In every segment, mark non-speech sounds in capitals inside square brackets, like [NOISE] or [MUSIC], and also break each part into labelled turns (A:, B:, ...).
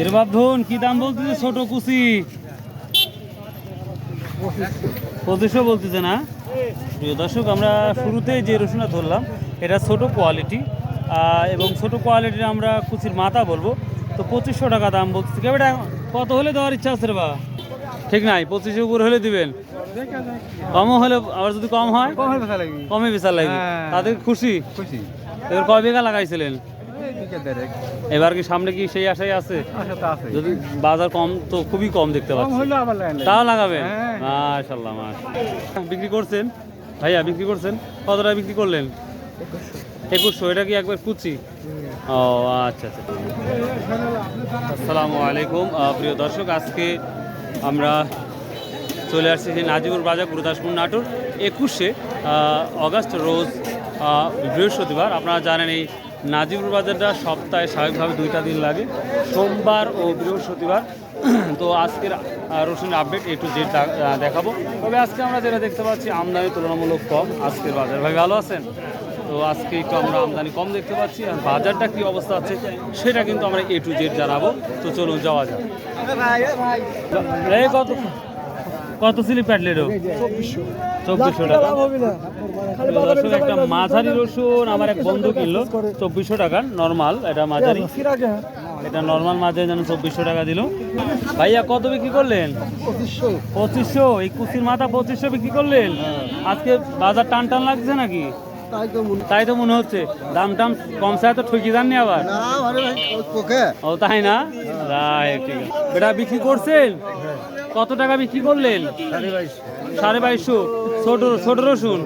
A: এর ভাবুন কি দাম বলতেছে? ছোট কুচি। পঁচিশশো বলতেছে না? প্রিয় দর্শক আমরা শুরুতেই যে রসুনটা ধরলাম এটা ছোট কোয়ালিটি এবং ছোট কোয়ালিটির আমরা কুচির মাথা বলব। তো পঁচিশশো টাকা দাম বলতেছে। কেউ এটা কত হলে দেওয়ার ইচ্ছা আছে বা? ঠিক নাই পঁচিশের উপর হলে দিবেন। কমও হলে আবার যদি কম হয়?
B: কম
A: বিশাল লাগবে।
B: হ্যাঁ।
A: তাদের খুশি?
B: খুশি।
A: এবার কয় বিঘা লাগাইছিলেন। এবার কি সামনে কি সেই আশাই আছে। যদি বাজার কম তো খুবই কম দেখতে পাচ্ছি। তাও লাগাবেন?
B: হ্যাঁ।
A: মাশাল্লাহ মাশাল্লাহ বিক্রি করছেন? ভাইয়া বিক্রি করছেন? কত টাকা বিক্রি করলেন? একুশশো। এটা কি একবার কুচি ও আচ্ছা আচ্ছা। আসসালামু আলাইকুম। প্রিয় দর্শক আজকে আমরা চলে আসছি সেই নাজিবুর বাজার গুরুদাসপুর নাটোর একুশে অগাস্ট রোজ বৃহস্পতিবার। আপনারা জানেন এই নাজিবুর বাজারটা সপ্তাহে স্বাভাবিকভাবে দুইটা দিন লাগে। সোমবার ও বৃহস্পতিবার। [CLEARS THROAT] তো আজকের রসুনের আপডেট একটু যে দেখাবো। তবে আজকে আমরা যেটা দেখতে পাচ্ছি, আমদানি তুলনামূলক কম। আজকের বাজার। ভাই, ভালো আছেন? তো আজকে একটু আমরা আমদানি কম দেখতে পাচ্ছি। আর বাজারটা কী অবস্থা আছে, সেটা কিন্তু আমরা এ টু জেড জানাব। তো চলুন, যাওয়া যাক। কত? কত স্লিপ কাটলেরও চব্বিশশো টাকা। দর্শক একটা মাঝারি রসুন আমার এক বন্ধু কিনলো চব্বিশশো টাকা নর্মাল এটা মাঝারি। এটা নর্মাল মাঝারি যেন চব্বিশশো টাকা দিল। ভাইয়া কত বিক্রি করলেন? পঁচিশশো। এই কুচির মাথা পঁচিশশো বিক্রি করলেন? আজকে বাজার টান টান লাগছে নাকি? তাই তো মনে হচ্ছে। দাম টাম কম চায় তো ঠকি যাননি আবার? ও তাই না? ঠিক আছে। বেটা বিক্রি করছেন? কত টাকা বিক্রি করলেন? সাড়ে বাইশশো। ছোট ছোট রসুন?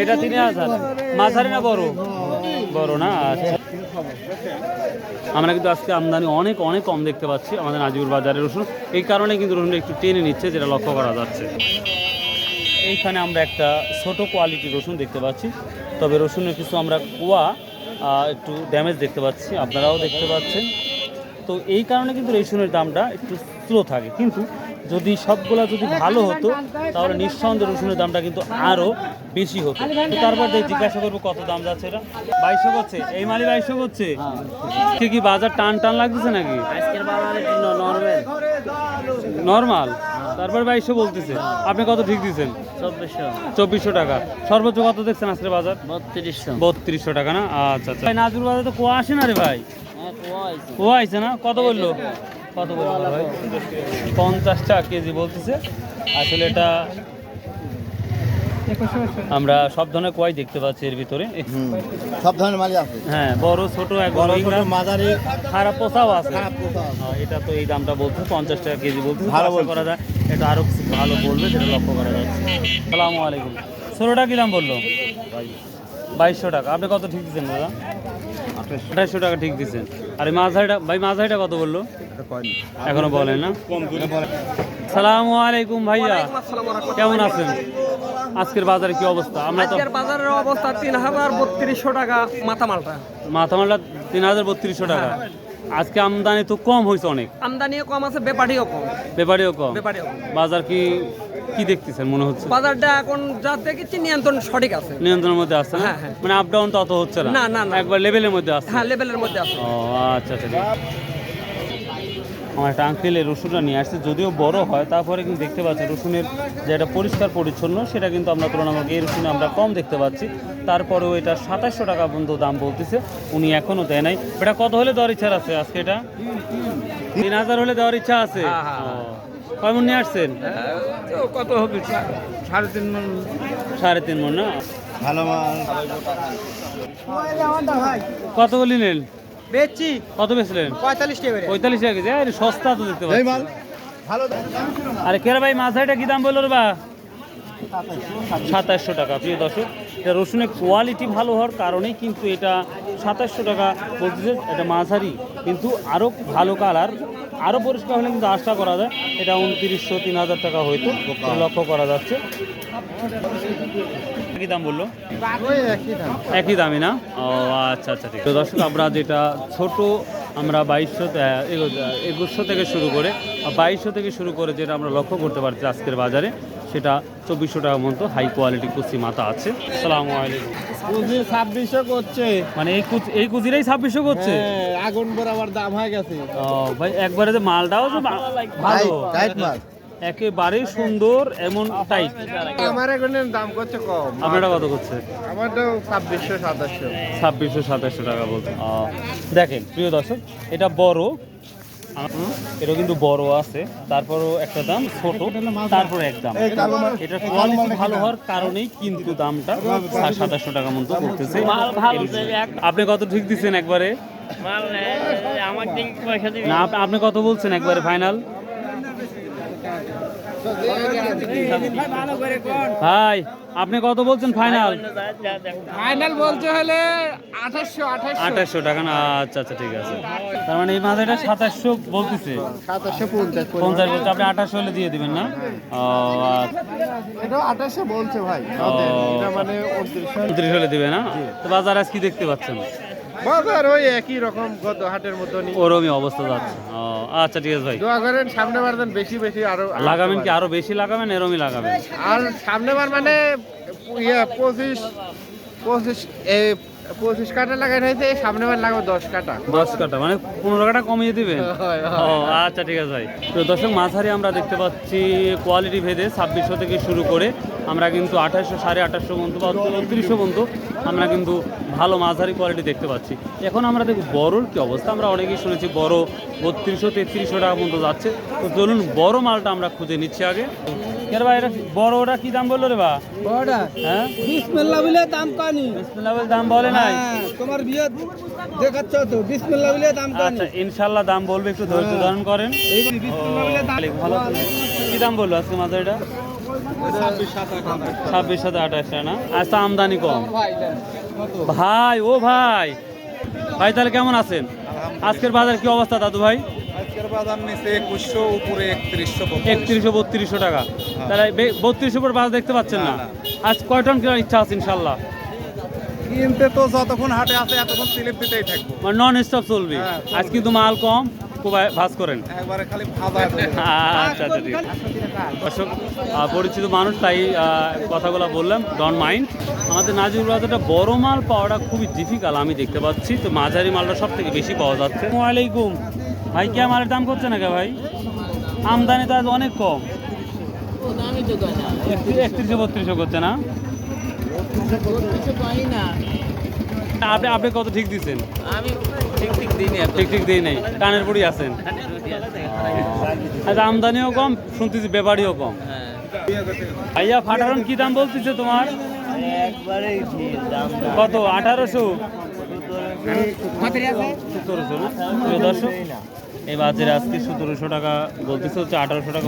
A: এটা তিন হাজার। মাঝারি না বড়? বড় না আচ্ছা। আমরা কিন্তু আজকে আমদানি অনেক অনেক কম দেখতে পাচ্ছি আমাদের নাজিবুর বাজারে রসুন। এই কারণে কিন্তু রসুনটা একটু টেনে নিচ্ছে, যেটা লক্ষ্য করা যাচ্ছে। এইখানে আমরা একটা ছোট কোয়ালিটির রসুন দেখতে পাচ্ছি। তবে রসুনের কিছু আমরা কুয়া একটু ড্যামেজ দেখতে পাচ্ছি। আপনারাও দেখতে পাচ্ছেন। তো এই কারণে কিন্তু রসুনের দামটা একটু স্লো থাকে। কিন্তু যদি সবগুলা যদি ভালো হতো তাহলে নিঃসন্দেহে রসুনের দামটা কিন্তু আরও বেশি হতো। তারপর দেখি জিজ্ঞাসা করব কত দাম যাচ্ছে এটা? বাইশশো করছে। এই মালি বাইশশো করছে? কি কি বাজার টান টান লাগতেছে নাকি?
C: নর্মাল?
A: নর্মাল? তারপর বাইশশো বলতেছে। আপনি কত ঠিক দিচ্ছেন
C: চব্বিশশো।
A: টাকা। সর্বোচ্চ কত দেখছেন আজকের বাজার?
C: বত্রিশশো।
A: বত্রিশশো টাকা না? আচ্ছা আচ্ছা। নাজুর বাজার তো কুয়া আসে না রে ভাই। ও আইছে না? কত বলল? কত বলল ভাই? পঞ্চাশ টাকা কেজি বলতেছে। আসলে এটা আমরা সব ধরনের কোয়াই দেখতে পাচ্ছি এর ভিতরে।
D: সব ধরনের আছে।
A: হ্যাঁ বড় ছোট
D: মাঝারি।
A: খারাপ পোসাও আছে। হ্যাঁ, এটা তো এই দামটা বলছে পঞ্চাশ টাকা কেজি বলছে।
D: ভালো
A: ভালো করা যায় এটা আরও ভালো বলবে সেটা লক্ষ্য করা যাচ্ছে সালামু আলাইকুম। ষোলোটা কি দাম বলল? বাইশশো টাকা। আপনি কত ঠিক দিচ্ছেন দাদা? আঠাশশো টাকা ঠিক দিচ্ছেন আর এই মাঝারিটা ভাই মাঝারিটা কত বলল? এখনও বলেন না। সালামু আলাইকুম ভাইয়া। কেমন আছেন? আজকের বাজারে কি অবস্থা? আমরা তো
E: বাজারের অবস্থা তিন হাজার বত্রিশশো টাকা মাথা মালটা
A: মাথামালা তিন হাজার বত্রিশশো টাকা। আজকে আমদানি তো কম হয়েছে অনেক।
E: আমদানিও কম আছে ব্যাপারীও কম।
A: ব্যাপারেও কম।
E: ব্যাপারীও কম।
A: বাজার কি কি দেখতেছেন? মনে হচ্ছে
E: বাজারটা এখন যা দেখেছি নিয়ন্ত্রণ সঠিক আছে।
A: নিয়ন্ত্রণের মধ্যে আসছে না?
E: হ্যাঁ, হ্যাঁ।
A: মানে আপ ডাউন তত হচ্ছে না?
E: না, না, না।
A: একবার লেভেলের মধ্যে আসছে
E: হ্যাঁ লেভেলের মধ্যে আছে।
A: ও আচ্ছা আচ্ছা আমার একটা আঙ্কেলের রসুনটা নিয়ে আসছে যদিও বড় হয় তারপরে কিন্তু দেখতে পাচ্ছি রসুনের যে একটা পরিষ্কার পরিচ্ছন্ন সেটা কিন্তু আমরা তুলনামূলক এই রসুনে আমরা কম দেখতে পাচ্ছি। তারপরেও এটা সাতাশশো টাকা পর্যন্ত দাম বলতেছে উনি এখনও দেয় নাই। এটা কত হলে দেওয়ার ইচ্ছা আছে আজকে এটা? তিন হাজার হলে দেওয়ার ইচ্ছা আছে?
E: হ্যাঁ, হ্যাঁ,
A: ও, কয় মন নিয়ে আসছেন?
E: কত হবে? সাড়ে তিন মন।
A: সাড়ে তিন মন না?
D: ভালো মাল।
A: কত নিলেন?
E: বেচছি।
A: কত বেচলেন?
E: পঁয়তাল্লিশ টাকা
A: পঁয়তাল্লিশ টাকা কেজি আরে সস্তা তো দেখতে
D: এই
A: পাচ্ছি।
D: মাল ভালো
A: আরে কেরা ভাই মাথাটা কি দাম বলল রে বা? সাতাশশো টাকা প্রিয় দর্শক। এটা রসুনের কোয়ালিটি ভালো হওয়ার কারণেই কিন্তু এটা সাতাশশো টাকা বলতেছে, এটা মাঝারি। কিন্তু আরও ভালো কালার আরও পরিষ্কার হলে কিন্তু আশা করা যায়, এটা উনত্রিশশো, তিন হাজার টাকা হয়তো লক্ষ্য করা যাচ্ছে। কি দাম বলল? একই দামই না? ও আচ্ছা আচ্ছা ঠিক দর্শক, আমরা যেটা ছোট, আমরা বাইশশো একুশশো থেকে শুরু করে, বাইশশো থেকে শুরু করে যেটা আমরা লক্ষ্য করতে পারছি আজকের বাজারে সেটা চব্বিশশো টাকা মতো হাই কোয়ালিটি কুচি মাথা আছে। সালামু আলাইকুম।
B: পুঁজি ছাব্বিশশো করছে।
A: মানে এই কুচি এই ছাব্বিশশো করছে?
B: হ্যাঁ, আগুন বরাবর দাম হয়ে গেছে।
A: ও, ভাই একবারে যে মালটাও যে ভালো।
D: টাইট মাল।
A: একেবারেই সুন্দর এমন টাইট
B: আমার এখন দাম করছে কম।
A: আপনারা কত করছে?
B: ছাব্বিশশো সাতাশশো।
A: ছাব্বিশশো সাতাশশো টাকা বলছে। দেখেন প্রিয় দর্শক এটা বড় এটা কিন্তু বড় আছে। তারপরও একটা দাম ছোট তারপরে এক দাম। এটা কোয়ালিটি ভালো হওয়ার কারণেই কিন্তু দামটা সাতাশশো টাকা মতো করতেছে।
C: মাল ভালো যে এক
A: আপনি কত ঠিক দিচ্ছেন একবারে?
C: মাল নেই, আমার দিন পয়সা দিবি।
A: না আপনি কত বলছেন একবারে ফাইনাল? ভাই আপনি কত বলছেন ফাইনাল
E: ফাইনাল বলতে হলে আঠাশশো আঠাশশো।
A: টাকা না আচ্ছা আচ্ছা ঠিক আছে। তার মানে এই মাথাটা সাতাশশো বলতেছে।
B: সাতাশশো পঞ্চাশ
A: পঞ্চাশ বলতে আপনি আঠাশশো হলে দিয়ে দিবেন না।
B: আঠাশশো বলছে ভাই। মানে
A: উনত্রিশ হলে দিবে না? তো বাজার আজ কি দেখতে পাচ্ছেন?
B: বাজার ওই একই রকম গত হাটের মতনই।
A: ওরমই অবস্থা যাচ্ছে। ও আচ্ছা ঠিক আছে ভাই।
B: দোয়া করেন সামনে বার দেন বেশি বেশি আরও
A: লাগাবেন কি আরও বেশি লাগাবেন? এরমই লাগাবেন।
B: আর সামনে বার মানে ইয়ে পঁচিশ পঁচিশ এ পঁচিশ কাটা লাগাই হয়েছে সামনে বার লাগাবো দশ কাটা।
A: দশ কাটা মানে পনেরো কাটা কমিয়ে দিবেন?
B: হয়,
A: ও আচ্ছা ঠিক আছে ভাই। তো দর্শক মাঝারি আমরা দেখতে পাচ্ছি কোয়ালিটি ভেদে ছাব্বিশশো থেকে শুরু করে আমরা কিন্তু আঠাশশো সাড়ে আঠাশশো পর্যন্ত বা উনত্রিশশো পর্যন্ত আমরা কিন্তু ভালো মাঝারি কোয়ালিটি দেখতে পাচ্ছি। এখন আমরা দেখব বড়োর কি অবস্থা। আমরা অনেকেই শুনেছি বড় বত্রিশশো তেত্রিশশো টাকা পর্যন্ত যাচ্ছে। তো চলুন বড় মালটা আমরা খুঁজে নিচ্ছি আগে। কেন ভাই এটা বড়টা কি দাম বলল রে বা?
E: বড়টা?
A: হ্যাঁ?
E: বলে দাম কানি
A: বলে দাম বলে নাই?
E: তোমার বিয়ে দেখাচ্ছ তো বিসমিল্লাহ বলে দাম
A: আচ্ছা দাম বলবে একটু ধৈর্য ধারণ করেন। ভালো কি দাম বলল আজকে মাথাটা ছাব্বিশ সাথে আঠাশ না? তো আমদানি কম। ভাই ও ভাই। ভাই তাহলে কেমন আছেন? আজকের বাজার কি অবস্থা দাদু ভাই
B: আজকের বাজার নিচে একুশশো উপরে একত্রিশশো
A: একত্রিশশো বত্রিশশো টাকা। তাহলে বত্রিশশো উপর বাজার দেখতে পাচ্ছেন না? আজ কয় টন কেনার ইচ্ছা আছে ইনশাল্লাহ
B: কিনতে তো যতক্ষণ হাটে আছে এতক্ষণ স্লিপ দিতেই থাকব।
A: মানে নন স্টপ চলবে। আজ কিন্তু মাল কম ভাজ করেন।
B: একবারে খালি ভাজা [LAUGHS]
A: আচ্ছা আচ্ছা ঠিক দর্শক পরিচিত মানুষ তাই আহ, কথাগুলো বললাম ডন মাইন্ড আমাদের নাজির বাজারটা বড় মাল পাওয়াটা খুবই ডিফিকাল্ট আমি দেখতে পাচ্ছি। তো মাঝারি মালটা সব থেকে বেশি পাওয়া যাচ্ছে। ওয়ালাইকুম ভাই কে মালের দাম করছে না কে ভাই? আমদানি তো আজ অনেক কম। একত্রিশশো বত্রিশশো করছে না? আপনি আপনি কত ঠিক দিচ্ছেন?
C: আমি ঠিক ঠিক দিই না
A: ঠিক ঠিক দিই নেই কানের পড়ি আছেন। আচ্ছা আমদানিও কম শুনতেছি ব্যাপারীও কম। ভাইয়া ফাটারন কি দাম বলতেছে তোমার? কত আঠারোশো? সতেরোশো না দর্শক এই বাজারে আজকে সতেরোশো টাকা বলতেছে হচ্ছে আঠারোশো টাকা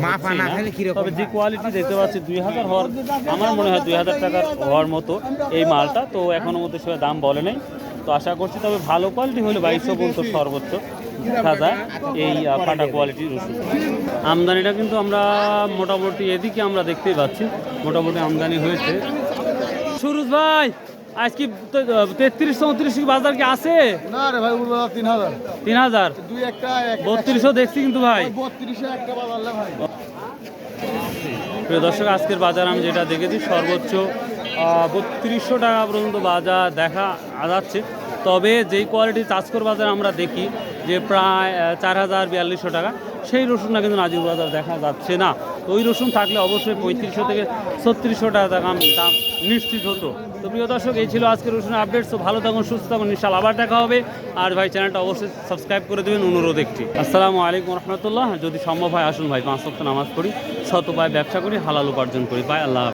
A: তবে যে কোয়ালিটি দেখতে পাচ্ছি দুই হাজার হওয়ার আমার মনে হয় দুই হাজার টাকার হওয়ার মতো এই মালটা। তো এখনও মধ্যে সে দাম বলে নাই। তো আশা করছি তবে ভালো কোয়ালিটি হলে বাইশশো পর্যন্ত সর্বোচ্চ দেখা যায় এই ফাটা কোয়ালিটির আমদানিটা কিন্তু আমরা মোটামুটি এদিকে আমরা দেখতেই পাচ্ছি। মোটামুটি আমদানি হয়েছে। সুরজ ভাই! আজ কি তেত্রিশ চৌত্রিশ বাজার কি আছে?
B: না রে ভাই উর্বরা তিন হাজার।
A: তিন হাজার?
B: দুই একটা
A: বত্রিশশো দেখছি কিন্তু ভাই।
B: বত্রিশে একটা বাজার ভাই।
A: প্রিয় দর্শক আজকের বাজার আমি যেটা দেখেছি সর্বোচ্চ বত্রিশশো টাকা পর্যন্ত বাজার দেখা যাচ্ছে। তবে যেই কোয়ালিটি চাষকর বাজার আমরা দেখি যে প্রায় চার হাজার বিয়াল্লিশশো টাকা। সেই রসুনটা কিন্তু নাজির বাজার দেখা যাচ্ছে না। ওই রসুন থাকলে অবশ্যই পঁয়ত্রিশশো থেকে ছত্রিশশো টাকা দাম দাম নিশ্চিত হতো। তো প্রিয় দর্শক, এই ছিল আজকের রসুনের আপডেট তো ভালো থাকুন, সুস্থ থাকুন ইনশাল আবার দেখা হবে। আর ভাই, চ্যানেলটা অবশ্যই সাবস্ক্রাইব করে দেবেন, অনুরোধ একটি। আসসালামু আলাইকুম রহমতুল্লাহ। যদি সম্ভব হয়, আসুন ভাই, পাঁচ সপ্তাহ নামাজ পড়ি, শত পায় ব্যবসা করি, হালাল উপার্জন করি। ভাই, আল্লাহ।